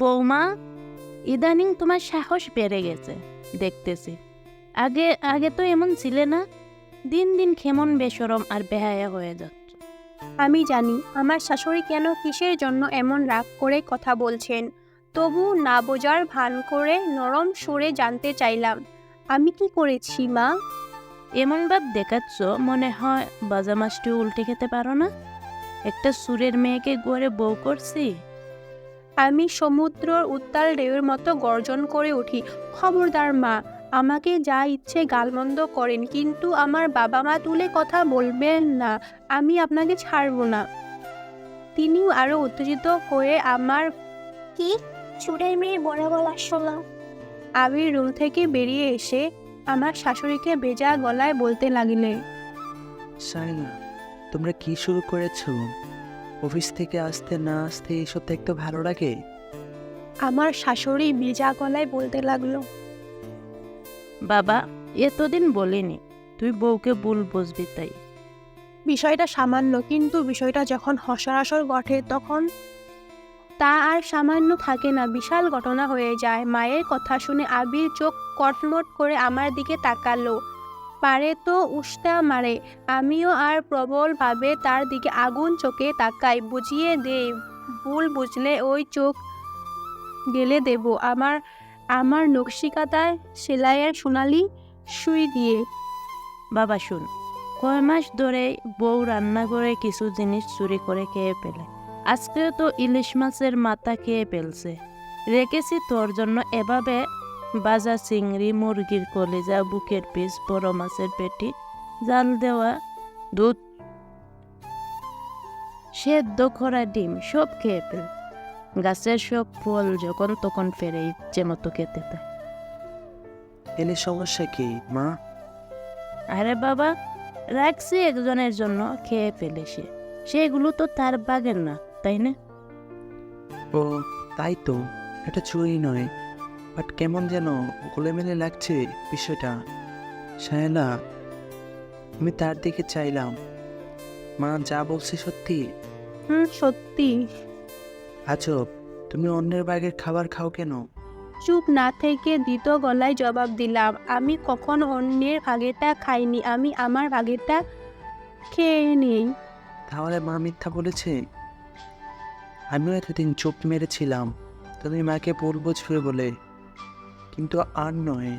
বৌমা ইদানিং তোমার সাহস বেড়ে গেছে দেখতেছি। আগে আগে তো এমন ছিলে না দিন দিন খেমন বেসরম আর বেহায়া হয়ে যাচ্ছে। আমি জানি আমার শাশুড়ি কেন কিসের জন্য এমন রাগ করে কথা বলছেন তবু না বোঝার ভান করে নরম সুরে জানতে চাইলাম আমি কি করেছি মা? এমন ভাব দেখাচ্ছ মনে হয় বাজা মাছটি উল্টে খেতে পারো না? একটা সুরের মেয়েকে গড়ে বউ করছি? আমি সমুদ্রর উত্তাল ঢেউয়ের মতো গর্জন করে উঠি খবরদার মা আমাকে যা ইচ্ছে গালমন্দ করেন কিন্তু আমার বাবা মা তুলে কথা বলবেন না আমি আপনাকে ছাড়বো না তিনিও আরও উত্তেজিত হয়ে আমার কি? চুড়ের মেয়ে বড় গলা শোনা। আবির রুম থেকে বেরিয়ে এসে আমার শাশুড়িকে বেজা গলায় বলতে লাগলে সাইনা তোমরা কি শুরু করেছ? অফিস থেকে আসতে না আসতে এসব দেখতে ভালো লাগে। আমার শাশুড়ি বেজা গলায় বলতে লাগল, বাবা, এতদিন বলিনি, তুই বউকে ভুল বুঝবি তাই। বিষয়টা সামান্য, কিন্তু বিষয়টা যখন হসরাসর ঘটে তখন তা আর সামান্য থাকে না। বিশাল ঘটনা হয়ে যায়। মায়ের কথা শুনে আবির চোখ কটমট করে আমার দিকে তাকালো। পারে তো উস্তা মারে। আমিও আর প্রবলভাবে তার দিকে আগুন চোখে তাকাই। বুঝিয়ে দেই ভুল বুঝলে ওই চোখ গেলে দেব। আমার আমার নকশিকাতায় সেলাইয়ের সোনালি সুই দিয়ে। বাবা, শুন। কয় মাস ধরে বউ রান্না করে কিছু জিনিস চুরি করে খেয়ে ফেলে। আজকে তো ইলিশ মাছের মাথা খেয়ে ফেলছে। রেখেছি তোর জন্য। এভাবে বাজা চিংড়ি মুরগির কলিজা বুকের পিস বড় মাছের পেটি জাল দেওয়া দুধ সেদ্ধ করা ডিম সব খেয়ে ফেল। গাছের সব ফল যখন তখন ফেরে ইচ্ছে মতো খেতে পায়। এলে সমস্যা কি মা? আরে বাবা রাখছি একজনের জন্য খেয়ে ফেলে সে। সেগুলো তো তার বাগের না তাই না? ও তাই তো এটা চুরি নয়। বাট কেমন যেন গোলেমেলে লাগছে বিষয়টা। সায়না আমি তার দিকে চাইলাম। মা যা বলছে সত্যি? হুম সত্যি। আজব তুমি অন্যের বাগের খাবার খাও কেন? চুপ না থেকে দ্বিত গলায় জবাব দিলাম আমি কখনো অন্যের ভাগেরটা খাইনি আমি আমার ভাগেরটা খেয়ে নিই। তাহলে মা মিথ্যা বলেছে? আমিও এতদিন চোখ মেরেছিলাম তুমি মাকে বলব ছুঁয়ে বলে। কিন্তু আর নয়।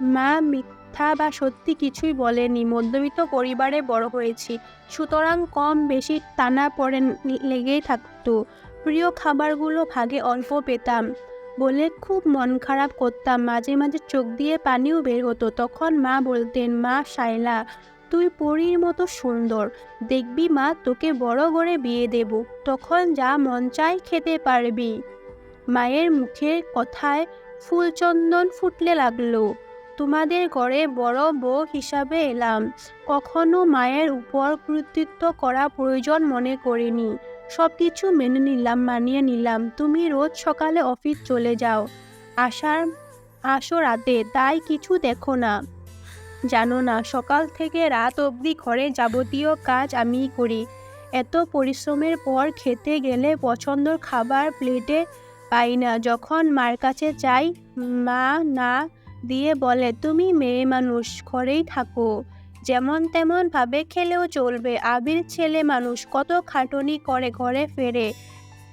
মা মিথ্যা বা সত্যি কিছুই বলেনি মধ্যবিত্ত পরিবারে বড় হয়েছি। সুতরাং কম বেশি টানা পড়ে লেগেই থাকতো। প্রিয় খাবারগুলো ভাগে অল্প পেতাম। বলে খুব মন খারাপ করতাম। মাঝে মাঝে চোখ দিয়ে পানিও বের হতো। তখন মা বলতেন, মা শাইলা তুই পরীর মতো সুন্দর। দেখবি মা, তোকে বড় করে বিয়ে দেব। তখন যা মন চায় খেতে পারবি। মায়ের মুখের কথায় ফুলচন্দন ফুটলে লাগল। তোমাদের ঘরে বড় বউ হিসাবে এলাম। কখনো মায়ের উপর কর্তৃত্ব করা প্রয়োজন মনে করিনি। সব কিছু মেনে নিলাম, মানিয়ে নিলাম। তুমি রোজ সকালে অফিস চলে যাও। আসার আসো রাতে, তাই কিছু দেখো না। জানো না, সকাল থেকে রাত অবধি ঘরে যাবতীয় কাজ আমিই করি। এত পরিশ্রমের পর খেতে গেলে পছন্দর খাবার, প্লেটে পাই না। যখন মার কাছে চাই মা না দিয়ে বলে, তুমি মেয়ে মানুষ, ঘরেই থাকো। যেমন তেমন ভাবে খেলেও চলবে। আবির ছেলে মানুষ, কত খাটনি করে ঘরে ফেরে।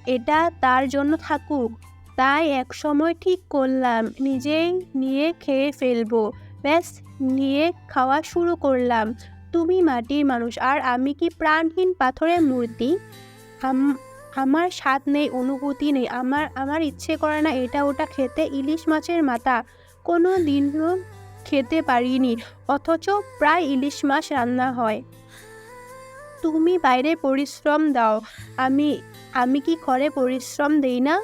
এটা তার জন্য থাকুক। তাই এক সময় ঠিক করলাম, নিজেই নিয়ে খেয়ে ফেলব। ব্যাস, নিয়ে খাওয়া শুরু করলাম। তুমি মাটির মানুষ, আর আমি কি প্রাণহীন পাথরের মূর্তি? আমার স্বাদ নেই, অনুভূতি নেই, আমার আমার ইচ্ছে করে না এটা ওটা খেতে। ইলিশ মাছের মাথা কোনো দিনও খেতে পারিনি, অথচ প্রায় ইলিশ মাছ রান্না হয়। তুমি বাইরে পরিশ্রম দাও, আমি আমি কি ঘরে পরিশ্রম দেই না?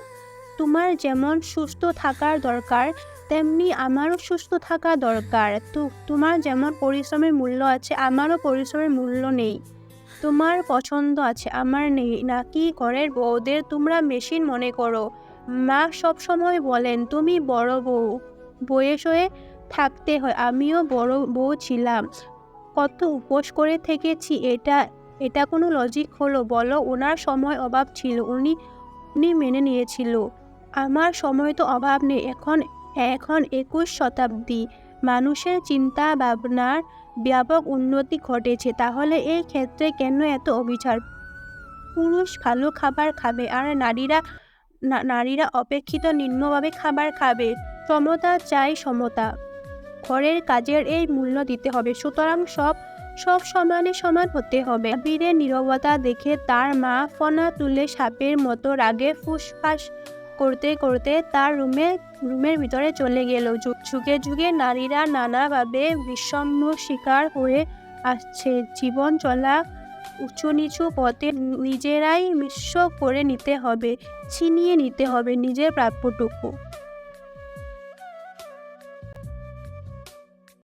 তোমার যেমন সুস্থ থাকার দরকার, তেমনি আমারও সুস্থ থাকা দরকার। তো, তোমার যেমন পরিশ্রমের মূল্য আছে, আমারও পরিশ্রমের মূল্য নেই। তোমার পছন্দ আছে, আমার নেই। নাকি ঘরের বউদের তোমরা মেশিন মনে করো? মা সব সময় বলেন, তুমি বড় বউ। বয়স হয়ে থাকতে হয়। আমিও বড় বউ ছিলাম। কত উপোস করে থেকেছি, এটা এটা কোনো লজিক হলো? বলো, ওনার সময় অভাব ছিল, উনি উনি মেনে নিয়েছিল। আমার সময় তো অভাব নেই। এখন এখন একুশ শতাব্দী। মানুষের চিন্তা ভাবনার ব্যাপক উন্নতি ঘটেছে, তাহলে এই ক্ষেত্রে কেন এত অবিচার? পুরুষ ভালো খাবার খাবে, আর নারীরা নারীরা অপেক্ষিত নিম্নভাবে খাবার খাবে। সমতা চাই সমতা। ঘরের কাজের এই মূল্য দিতে হবে, সুতরাং সব সব সমানে সমান হতে হবে। বীরের নীরবতা দেখে তার মা ফনা তুলে সাপের মতো রাগে ফুসফাস করতে করতে তার রুমে, রুমের ভিতরে চলে গেল। ঝুঁকে ঝুঁকে নারীরা নানাভাবে বিষম্য শিকার হয়ে আসছে। জীবন চলা উঁচু নিচু পথে নিজেরাই মিশ্র করে নিতে হবে, ছিনিয়ে নিতে হবে নিজের প্রাপ্যটুকু।